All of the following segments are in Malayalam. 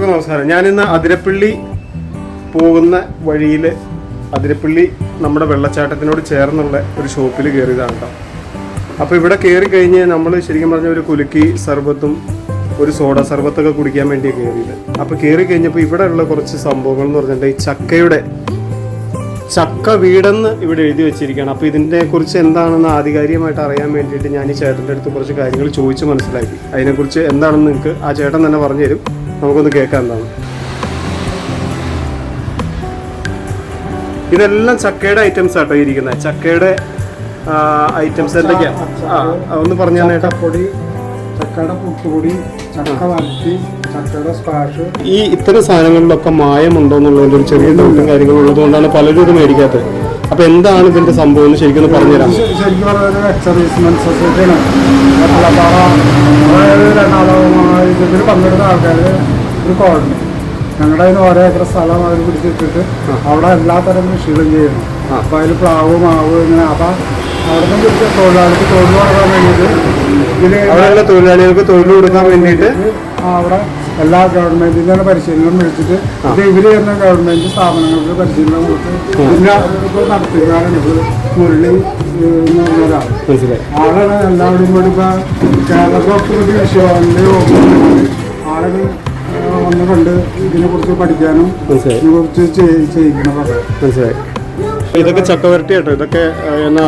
എല്ലാവർക്കും നമസ്കാരം. ഞാനിന്ന് അതിരപ്പള്ളി പോകുന്ന വഴിയിൽ അതിരപ്പള്ളി നമ്മുടെ വെള്ളച്ചാട്ടത്തിനോട് ചേർന്നുള്ള ഒരു ഷോപ്പിൽ കയറിയതാണ് കേട്ടോ. അപ്പോൾ ഇവിടെ കയറി കഴിഞ്ഞ് നമ്മൾ ശരിക്കും പറഞ്ഞ ഒരു കുലുക്കി സർബത്തും ഒരു സോഡ സർബത്തൊക്കെ കുടിക്കാൻ വേണ്ടി കയറിയത്. അപ്പോൾ കയറി കഴിഞ്ഞപ്പോൾ ഇവിടെ ഉള്ള കുറച്ച് സംഭവങ്ങൾ എന്ന് പറഞ്ഞിട്ടുണ്ടെങ്കിൽ ഈ ചക്കയുടെ ചക്ക വീടെന്ന് ഇവിടെ എഴുതി വെച്ചിരിക്കുകയാണ്. അപ്പോൾ ഇതിന്റെ കുറിച്ച് എന്താണെന്ന് ആധികാരികമായിട്ട് അറിയാൻ വേണ്ടിയിട്ട് ഞാൻ ഈ ചേട്ടന്റെ അടുത്ത് കുറച്ച് കാര്യങ്ങൾ ചോദിച്ച് മനസ്സിലാക്കി. അതിനെക്കുറിച്ച് എന്താണെന്ന് നിങ്ങൾക്ക് ആ ചേട്ടൻ തന്നെ പറഞ്ഞു തരും നമുക്കൊന്ന് കേൾക്കാം എന്താണ്. ഇതെല്ലാം ചക്കയുടെ ഐറ്റംസ് ആട്ടോ ഇരിക്കുന്നത് ചക്കയുടെ ഐറ്റംസ് എന്തൊക്കെയാ? ഒന്ന് പറഞ്ഞു ചക്കപ്പൊടി ചക്കയുടെ പുട്ടുപൊടി ചക്ക വരട്ടി ചക്കയുടെ സ്ക്വാഷ് ഈ ഇത്തരം സാധനങ്ങളിലൊക്കെ മായമുണ്ടോ എന്നുള്ളതിന്റെ ഒരു ചെറിയ ഡൗട്ടും കാര്യങ്ങളും ഉള്ളതുകൊണ്ടാണ് പലരും ഇത് മേടിക്കാത്തത്. അപ്പൊ എന്താണ് ഇതിന്റെ സംഭവം? എന്ന് ശരിക്കും ഒന്ന് പറഞ്ഞുതരാം. ശരിക്കും പറഞ്ഞാൽ ഇതിൽ പങ്കെടുത്ത ആൾക്കാർ ഒരു കോളനി. ഞങ്ങളുടെ അതിന് ഓരോ ഏക്കർ സ്ഥലം അവർ പിടിച്ചിട്ടിട്ട് അവിടെ എല്ലാ തരം കൃഷികളും ചെയ്യുന്നു. അപ്പൊ അതിൽ പ്ലാവ് മാവ് ഇങ്ങനെ അപ്പൊ അവിടെ നിന്ന് പിടിച്ച തൊഴിലാളിക്ക് തൊഴിൽ കൊടുക്കാൻ വേണ്ടിയിട്ട് ഇതിൽ തൊഴിലാളികൾക്ക് തൊഴിൽ കൊടുക്കാൻ വേണ്ടിയിട്ട് അവിടെ എല്ലാ ഗവൺമെന്റിന്റെ തന്നെ പരിശീലനം മേടിച്ചിട്ട് ഇത് ഇവർ തന്നെ ഗവൺമെന്റ് സ്ഥാപനങ്ങൾക്ക് പരിശീലനം കൊടുത്ത് പിന്നെ ഇപ്പൊ നടത്തുകയാണ് ഇത് മുരളി എന്ന് പറഞ്ഞ ഒരാൾ. ആളാണ് എല്ലാവരും കൂടി ഇപ്പൊ കേരളത്തിൽ വിശ്വന്റെ ആളുകൾ വന്ന് കണ്ട് ഇതിനെ കുറിച്ച് പഠിക്കാനും ഇതിനെ കുറിച്ച് ചെയ്യിക്കണതാണ്. ഇതൊക്കെ ചക്കവരട്ടി കേട്ടോ. ഇതൊക്കെ എന്നാ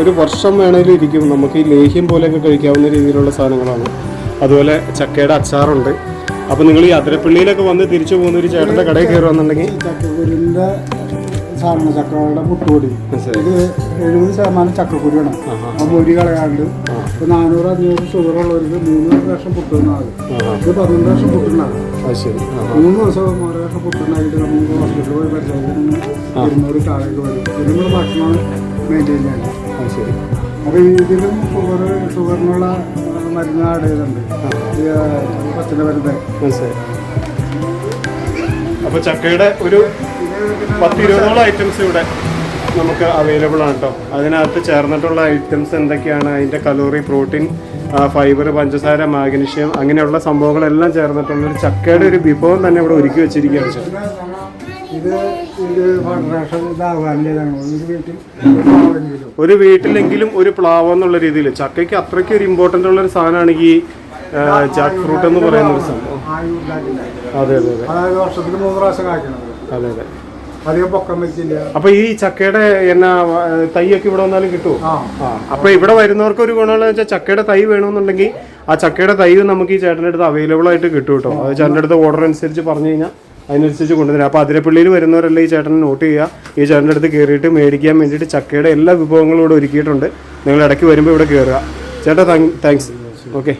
ഒരു വർഷം വേണേലും ഇരിക്കും. നമുക്ക് ഈ ലേഹ്യം പോലെയൊക്കെ കഴിക്കാവുന്ന രീതിയിലുള്ള സാധനങ്ങളാണ്. അതുപോലെ ചക്കയുടെ അച്ചാറുണ്ട്. അപ്പൊ നിങ്ങൾ ഈ അതിരപ്പള്ളിയിലൊക്കെ വന്ന് തിരിച്ചു പോകുന്ന ഒരു ചേട്ടന്റെ കടയിൽ കയറുകയാണെന്നുണ്ടെങ്കിൽ ചക്കക്കുരുവിന്റെ സാധനം ചക്കകളുടെ പുട്ടുപൊടി മനസ്സിലായി. ഇത് എഴുപത് ശതമാനം ചക്കക്കുരുവാണ് അപ്പം പൊരി കളയാണ്ട് ഇപ്പൊ നാനൂറ് അഞ്ഞൂറ് ഷുഗർ ഉള്ളവർക്ക് മൂന്ന് ലക്ഷം പുട്ടുണ്ടാകും ആഹാ. ഇത് പന്ത്രണ്ട് ലക്ഷം പുട്ടുണ്ടാകും മൂന്ന് ദിവസം ഒരു ലക്ഷം പുട്ടുണ്ടായിട്ട് നമുക്ക് ഹോസ്പിറ്റലിൽ പോയി പരിശോധന ഇരുന്നൂറ് താഴേക്ക് വരും. ഇത് നമ്മൾ ഭക്ഷണം മെയിന്റെയിൻ ചെയ്യണം ശരി. അപ്പോൾ ഇതിലും ഷുഗർ ഷുഗറിനുള്ള മരുന്ന് ആഡ് ചെയ്തിട്ടുണ്ട്. പച്ചില മരുന്ന്. മനസ്സിലായി. അപ്പൊ ചക്കയുടെ ഒരു പത്ത് ഇരുപതോളം ഐറ്റംസ് ഇവിടെ നമുക്ക് അവൈലബിൾ ആണ് കേട്ടോ അതിനകത്ത് ചേർന്നിട്ടുള്ള ഐറ്റംസ് എന്തൊക്കെയാണ്? അതിന്റെ കലോറി പ്രോട്ടീൻ ഫൈബർ പഞ്ചസാര മാഗ്നീഷ്യം അങ്ങനെയുള്ള സംഭവങ്ങളെല്ലാം ചേർന്നിട്ടുള്ള ഒരു ചക്കയുടെ ഒരു വിഭവം തന്നെ ഇവിടെ ഒരുക്കി വെച്ചിരിക്കുകയാണ്. ഇത് ഇത് ഫെഡറേഷൻ ഒരു വീട്ടിൽ ഒരു വീട്ടിലെങ്കിലും ഒരു പ്ലാവ് എന്നുള്ള രീതിയിൽ ചക്കയ്ക്ക് അത്രയ്ക്ക് ഒരു ഇമ്പോർട്ടന്റ് ഉള്ള ഒരു സാധനമാണ് ഈ ജാക്ക് ഫ്രൂട്ട് എന്ന് പറയുന്ന ഒരു സംഭവം അതെ അതെ അതെ അതായത് വർഷത്തിൽ മൂന്ന് പ്രാവശ്യം കായ്ക്കണത് അതെ അതെ അധികം പൊക്കം വെച്ചില്ല അപ്പൊ ഈ ചക്കയുടെ എന്നാ തൈയൊക്കെ ഇവിടെ വന്നാലും കിട്ടുമോ ആ ആ അപ്പൊ ഇവിടെ വരുന്നവർക്ക് ഒരു ഗുണമെന്ന് വെച്ചാൽ ചക്കയുടെ തൈ വേണമെന്നുണ്ടെങ്കിൽ ആ ചക്കയുടെ തൈ നമുക്ക് ഈ ചേട്ടന്റെ അടുത്ത് അവൈലബിൾ ആയിട്ട് കിട്ടും കേട്ടോ അത് ചേട്ടന്റെ അടുത്ത് ഓർഡർ അനുസരിച്ച് പറഞ്ഞു കഴിഞ്ഞാൽ അതിനനുസരിച്ച് കൊണ്ടുവരാം അപ്പോൾ അതിരപ്പള്ളിയിൽ വരുന്നവരല്ല ഈ ചേട്ടനെ നോട്ട് ചെയ്യുക? ഈ ചേട്ടന്റെ അടുത്ത് കയറിയിട്ട് മേടിക്കാൻ വേണ്ടിയിട്ട് ചക്കയുടെ എല്ലാ വിഭവങ്ങളും ഇവിടെ ഒരുക്കിയിട്ടുണ്ട്. നിങ്ങൾ ഇടയ്ക്ക് വരുമ്പോൾ ഇവിടെ കയറുക. ചേട്ടാ താങ്ക്സ് ഓക്കെ